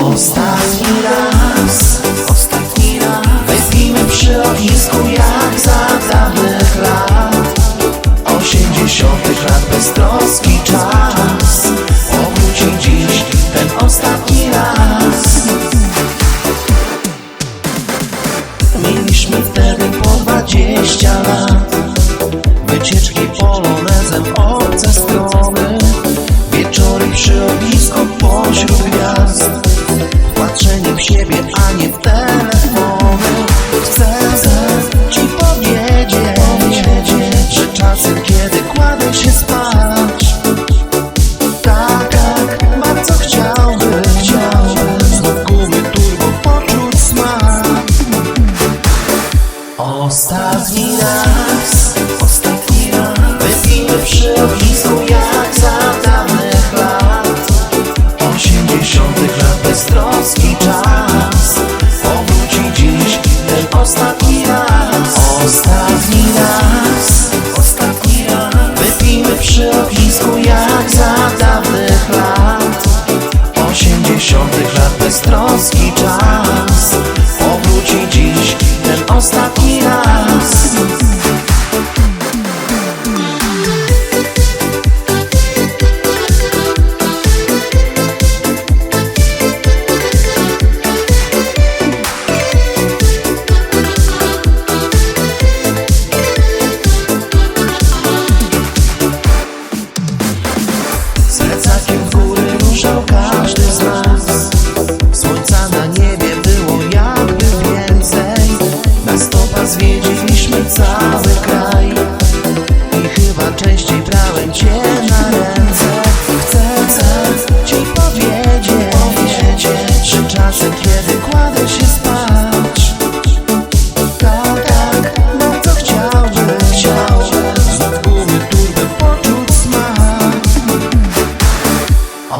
Ostatni raz, ostatni raz. Wezmijmy przy ognisku jak za dawnych lat. Osiemdziesiątych lat bez troski czas. Obróci dziś ten ostatni raz. Mieliśmy wtedy po dwadzieścia lat. Wycieczki polonezem obce strony. Ostatni raz, ostatni raz, wypijmy przy ognisku jak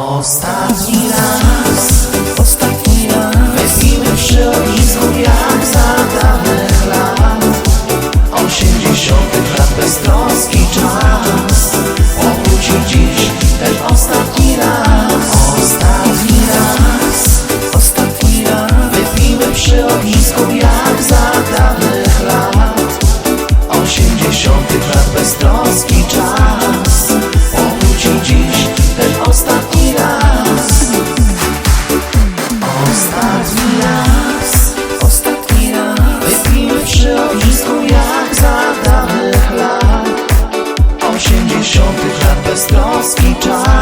Ostatni raz, ostatni raz, wezmijmy przy ognisku jak za sześćdziesiątych lat beztroski czas.